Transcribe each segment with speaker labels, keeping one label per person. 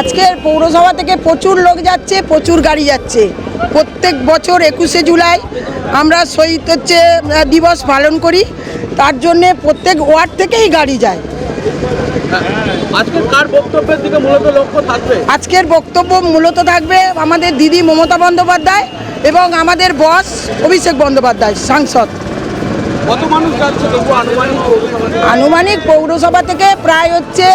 Speaker 1: আজকের পৌরসভা থেকে প্রচুর লোক যাচ্ছে প্রচুর গাড়ি যাচ্ছে। প্রত্যেক বছর একুশে জুলাই আমরা শহীদ হচ্ছে দিবস পালন করি। তার জন্যে প্রত্যেক ওয়ার্ড থেকেই গাড়ি যায়। আজকের বক্তব্য মূলত থাকবে আমাদের দিদি মমতা বন্দ্যোপাধ্যায় এবং আমাদের বস অভিষেক বন্দ্যোপাধ্যায় সাংসদ।
Speaker 2: কত মানুষ যাচ্ছে আনুমানিক পৌরসভা
Speaker 1: আনুমানিক পৌরসভা থেকে প্রায় হচ্ছে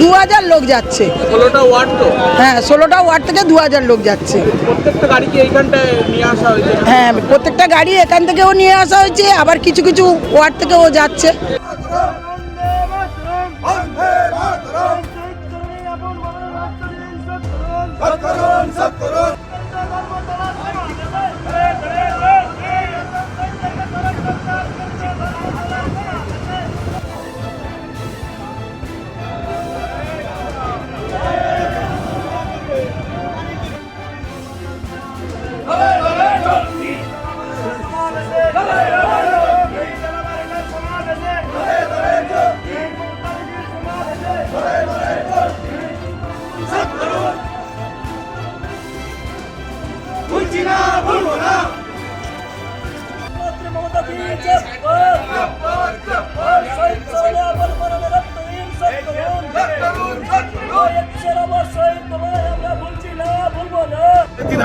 Speaker 1: দু হাজার লোক যাচ্ছে।
Speaker 2: ষোলোটা ওয়ার্ড তো?
Speaker 1: হ্যাঁ ষোলোটা ওয়ার্ড থেকে দু হাজার লোক যাচ্ছে।
Speaker 2: প্রত্যেকটা গাড়িকে এইখানটায় নিয়ে আসা হয়েছে?
Speaker 1: হ্যাঁ প্রত্যেকটা গাড়ি এখান থেকেও নিয়ে আসা হয়েছে আবার কিছু কিছু ওয়ার্ড থেকেও যাচ্ছে।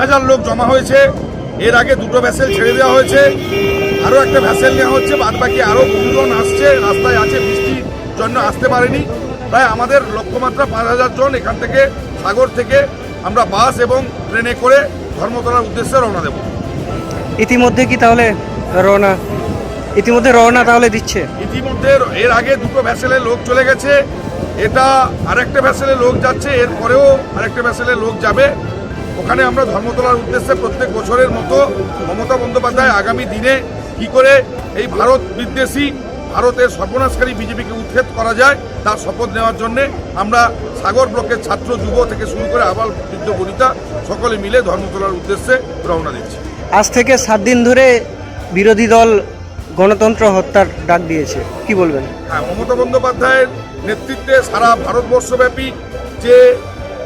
Speaker 3: হাজার লোক জমা হয়েছে। এর আগে দুটো ভ্যাসেল ছেড়ে দেওয়া হয়েছে। আরও একটা ভ্যাসেল নেওয়া হচ্ছে বাদ বাকি আরও বহুজন আসছে। রাস্তায় আছে বৃষ্টির জন্য আসতে পারেনি। প্রায় আমাদের লক্ষ্যমাত্রা পাঁচ হাজার জন এখান থেকে সাগর থেকে আমরা বাস এবং ট্রেনে করে ধর্মতলার উদ্দেশ্যে রওনা দেব।
Speaker 4: ইতিমধ্যে কি তাহলে রওনা? ইতিমধ্যে রওনা তাহলে দিচ্ছে?
Speaker 3: ইতিমধ্যে এর আগে দুটো ভ্যাসেলে লোক চলে গেছে। এটা আরেকটা ভ্যাসেলে লোক যাচ্ছে এরপরেও আরেকটা ভ্যাসেলে লোক যাবে। ওখানে আমরা ধর্মতলার উদ্দেশ্যে প্রত্যেক বছরের মতো মমতা বন্দ্যোপাধ্যায় আগামী দিনে কি করে এই ভারত বিদ্বেষী ভারতের সর্বনাশকারী বিজেপিকে উচ্ছেদ করা যায় তার শপথ নেওয়ার জন্য আমরা সাগর ব্লকের ছাত্র যুব থেকে শুরু করে আবার বৃদ্ধ বনিতা সকলে মিলে ধর্মতলার উদ্দেশ্যে রওনা দিচ্ছি।
Speaker 4: আজ থেকে সাত দিন ধরে বিরোধী দল গণতন্ত্র হত্যার ডাক দিয়েছে। কি বলবেন?
Speaker 3: হ্যাঁ মমতা বন্দ্যোপাধ্যায়ের নেতৃত্বে সারা ভারতবর্ষব্যাপী যে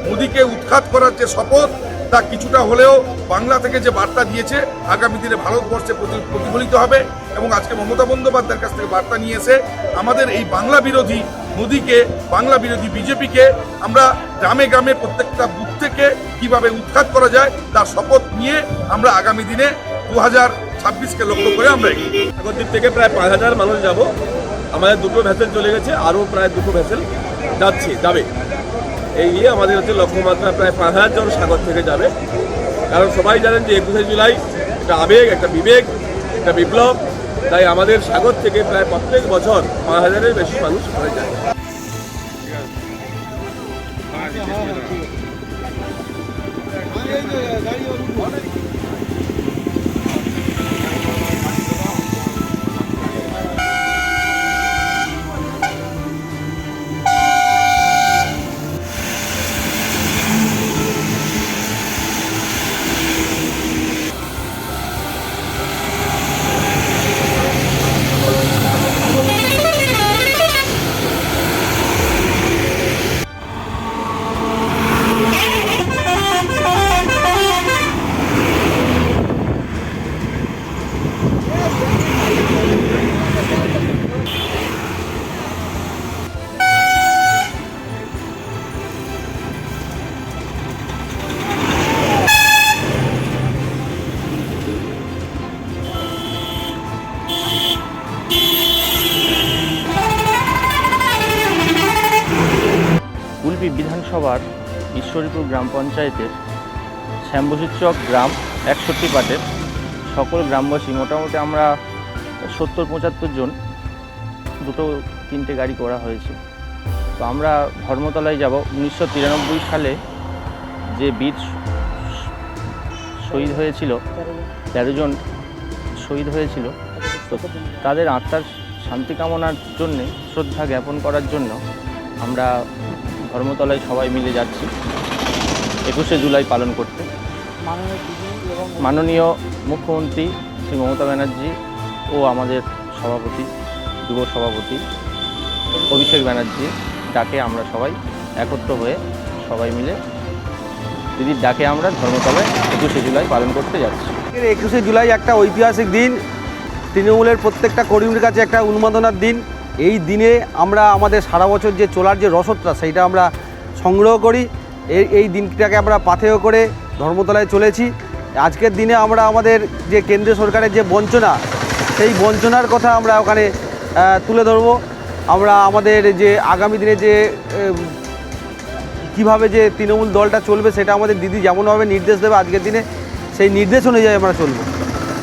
Speaker 3: মোদীকে উৎখাত করার যে শপথ তা কিছুটা হলেও বাংলা থেকে যে বার্তা দিয়েছে, আগামী দিনে ভারতবর্ষে প্রতি- প্রতিফলিত হবে এবং আজকে মমতা বন্দ্যোপাধ্যায়ের কাছ থেকে বার্তা নিয়ে এসে আমাদের এই বাংলা বিরোধী মোদীকে, বাংলা বিরোধী বিজেপিকে আমরা গ্রামে গ্রামে প্রত্যেকটা বুথ থেকে কীভাবে উৎখাত করা যায়, তার শপথ নিয়ে আমরা আগামী দিনে দু হাজার ছাব্বিশকে লক্ষ্য করে আমরা এগিয়ে
Speaker 2: থেকে প্রায় পাঁচ হাজার মানুষ যাব। আমাদের দুটো ভ্যাসেল চলে গেছে, আরও প্রায় দুটো ভ্যাসেল যাচ্ছে, যাবে। এই নিয়ে আমাদের হচ্ছে লক্ষ্যমাত্রা প্রায় পাঁচ হাজার জন সাগর থেকে যাবে। কারণ সবাই জানেন যে একুশে জুলাই একটা আবেগ, একটা বিবেক, একটা বিপ্লব। তাই আমাদের সাগর থেকে প্রায় প্রত্যেক বছর পাঁচ হাজারের বেশি মানুষ হয়ে যায়
Speaker 5: কুলপি বিধানসভার ঈশ্বরীপুর গ্রাম পঞ্চায়েতের শ্যামবসির চক গ্রাম একষট্টি পাটের সকল গ্রামবাসী, মোটামুটি আমরা সত্তর পঁচাত্তর জন, দুটো তিনটে গাড়ি করা হয়েছে। তো আমরা ধর্মতলায় যাব। উনিশশো তিরানব্বই সালে যে বীর শহীদ হয়েছিল, তেরো জন শহীদ হয়েছিল, তো তাদের আত্মার শান্তি কামনার জন্যে, শ্রদ্ধা জ্ঞাপন করার জন্য আমরা ধর্মতলায় সবাই মিলে যাচ্ছি। একুশে জুলাই পালন করতে। মাননীয় মুখ্যমন্ত্রী শ্রী মমতা ব্যানার্জি ও আমাদের সভাপতি যুব সভাপতি অভিষেক ব্যানার্জি ডাকে আমরা সবাই একত্র হয়ে সবাই মিলে দিদির ডাকে আমরা ধর্মতলায় একুশে জুলাই পালন করতে যাচ্ছি।
Speaker 6: একুশে জুলাই একটা ঐতিহাসিক দিন। তৃণমূলের প্রত্যেকটা কর্মীর কাছে একটা উন্মাদনার দিন। এই দিনে আমরা আমাদের সারা বছর যে চলার যে রসদটা, সেইটা আমরা সংগ্রহ করি। এই এই দিনটাকে আমরা পাথেয় করে ধর্মতলায় চলেছি। আজকের দিনে আমরা আমাদের যে কেন্দ্রীয় সরকারের যে বঞ্চনা, সেই বঞ্চনার কথা আমরা ওখানে তুলে ধরবো। আমরা আমাদের যে আগামী দিনে যে কীভাবে যে তৃণমূল দলটা চলবে, সেটা আমাদের দিদি যেমনভাবে নির্দেশ দেবে আজকের দিনে, সেই নির্দেশ অনুযায়ী আমরা চলবো।